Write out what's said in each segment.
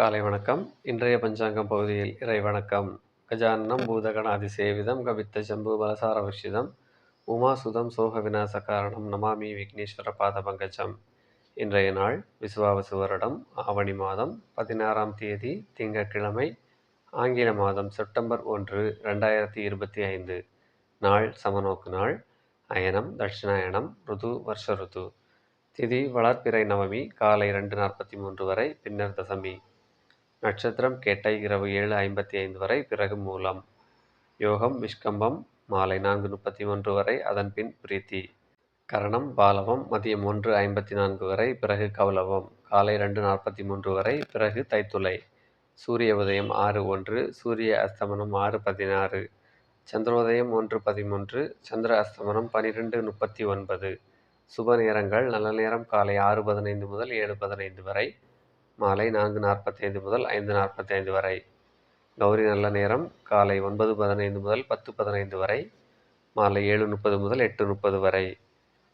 காலை வணக்கம். இன்றைய பஞ்சாங்கம் பகுதியில் இறை வணக்கம். கஜானம் பூதகணாதி சேவிதம் கவித்த சம்பு பலசாரவர்ஷிதம் உமாசுதம் சோக விநாச காரணம் நமாமி விக்னேஸ்வர பாத பங்கஜம். இன்றைய நாள் விசுவாவசு வருடம் ஆவணி மாதம் பதினாறாம் தேதி திங்கட்கிழமை ஆங்கில மாதம் செப்டம்பர் ஒன்று ரெண்டாயிரத்தி இருபத்தி ஐந்து. நாள் சமநோக்கு நாள். அயனம் தட்சிணாயனம் ருது வருஷ ருது. திதி வளர்ப்பிறை நவமி காலை ரெண்டு நாற்பத்தி மூன்று வரை பின்னர் தசமி. நட்சத்திரம் கேட்டை இரவு ஏழு ஐம்பத்தி ஐந்து வரை பிறகு மூலம். யோகம் விஷ்கம்பம் மாலை நான்கு முப்பத்தி ஒன்று வரை அதன் பின் பிரீத்தி. கரணம் பாலவம் மதியம் ஒன்று ஐம்பத்தி நான்கு வரை பிறகு கௌலவம். காலை ரெண்டு நாற்பத்தி மூன்று வரை பிறகு தைத்துளை. சூரிய உதயம் ஆறு ஒன்று சூரிய அஸ்தமனம் ஆறு பதினாறு. சந்திரோதயம் ஒன்று பதிமூன்று சந்திர அஸ்தமனம் பனிரெண்டு முப்பத்தி ஒன்பது. சுப நேரங்கள் நல்ல நேரம் காலை ஆறு பதினைந்து முதல் ஏழு பதினைந்து வரை மாலை நான்கு நாற்பத்தைந்து முதல் ஐந்து நாற்பத்தைந்து வரை. கௌரி நல்ல நேரம் காலை ஒன்பது பதினைந்து முதல் பத்து பதினைந்து வரை மாலை ஏழு முப்பது முதல் எட்டு முப்பது வரை.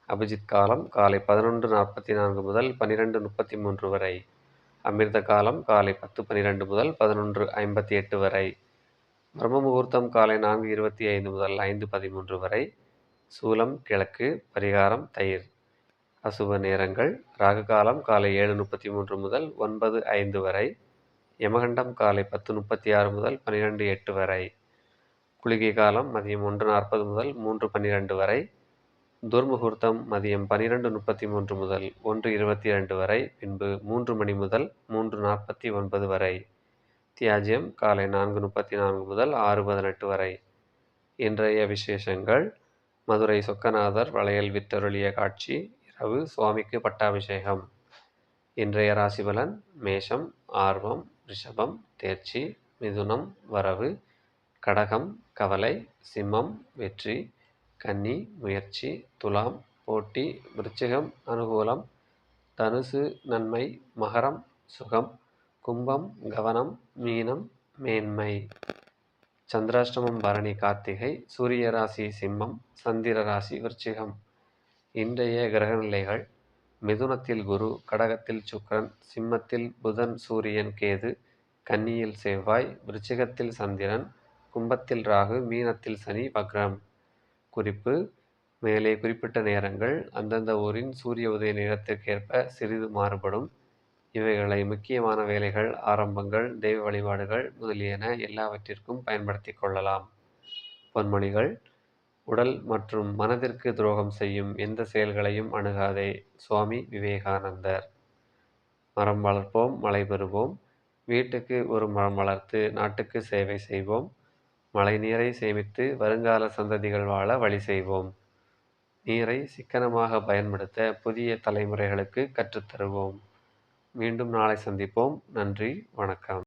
அபிஜித் காலம் காலை பதினொன்று நாற்பத்தி நான்கு முதல் பன்னிரெண்டு முப்பத்தி மூன்று வரை. அமிர்த காலம் காலை பத்து பன்னிரெண்டு முதல் பதினொன்று ஐம்பத்தி எட்டு வரை. பிரம்ம முகூர்த்தம் காலை நான்கு இருபத்தி ஐந்து முதல் ஐந்து பதிமூன்று வரை. சூலம் கிழக்கு பரிகாரம் தயிர். அசுப நேரங்கள். ராகுகாலம் காலை ஏழு முப்பத்தி மூன்று முதல் ஒன்பது ஐந்து வரை. யமகண்டம் காலை பத்து முப்பத்தி ஆறு முதல் பன்னிரெண்டு எட்டு வரை. குளிகை காலம் மதியம் ஒன்று நாற்பது முதல் மூன்று பன்னிரெண்டு வரை. துர்முகூர்த்தம் மதியம் பன்னிரெண்டு முப்பத்தி மூன்று முதல் ஒன்று இருபத்தி இரண்டு வரை. பின்பு மூன்று மணி முதல் மூன்று நாற்பத்தி ஒன்பது வரை. தியாஜ்யம் காலை நான்கு முப்பத்தி நான்கு முதல் ஆறு பதினெட்டு வரை. இன்றைய விசேஷங்கள். மதுரை சொக்கநாதர் வளையல் வித்தருளிய காட்சி. இரவு சுவாமிக்கு பட்டாபிஷேகம் இன்றைய ராசிபலன் மேஷம் ஆர்வம் ரிஷபம் தேர்ச்சி மிதுனம் வரவு கடகம் கவலை சிம்மம் வெற்றி கன்னி முயற்சி துலாம் போட்டி விருச்சிகம் அனுகூலம் தனுசு நன்மை மகரம் சுகம் கும்பம் கவனம் மீனம் மேன்மை. சந்திராஷ்டமம் பரணி கார்த்திகை சூரிய ராசி சிம்மம் சந்திர ராசி விருச்சிகம். இன்றைய கிரகநிலைகள் மிதுனத்தில் குரு கடகத்தில் சுக்கரன் சிம்மத்தில் புதன் சூரியன் கேது கன்னியில் செவ்வாய் விருச்சிகத்தில் சந்திரன் கும்பத்தில் ராகு மீனத்தில் சனி வக்ரம். குறிப்பு மேலே குறிப்பிட்ட நேரங்கள் அந்தந்த ஊரின் சூரிய உதய நேரத்திற்கேற்ப சிறிது மாறுபடும். இவைகளை முக்கியமான வேலைகள் ஆரம்பங்கள் தெய்வ வழிபாடுகள் முதலியன எல்லாவற்றிற்கும் பயன்படுத்தி கொள்ளலாம். பொன்மொழிகள் உடல் மற்றும் மனதிற்கு துரோகம் செய்யும் எந்த செயல்களையும் அணுகாதே. சுவாமி விவேகானந்தர். மரம் வளர்ப்போம் மழை பெறுவோம். வீட்டுக்கு ஒரு மரம் வளர்த்து நாட்டுக்கு சேவை செய்வோம். மழை நீரை சேமித்து வருங்கால சந்ததிகள் வாழ வழி செய்வோம். நீரை சிக்கனமாக பயன்படுத்த புதிய தலைமுறைகளுக்கு கற்றுத்தருவோம். மீண்டும் நாளை சந்திப்போம். நன்றி வணக்கம்.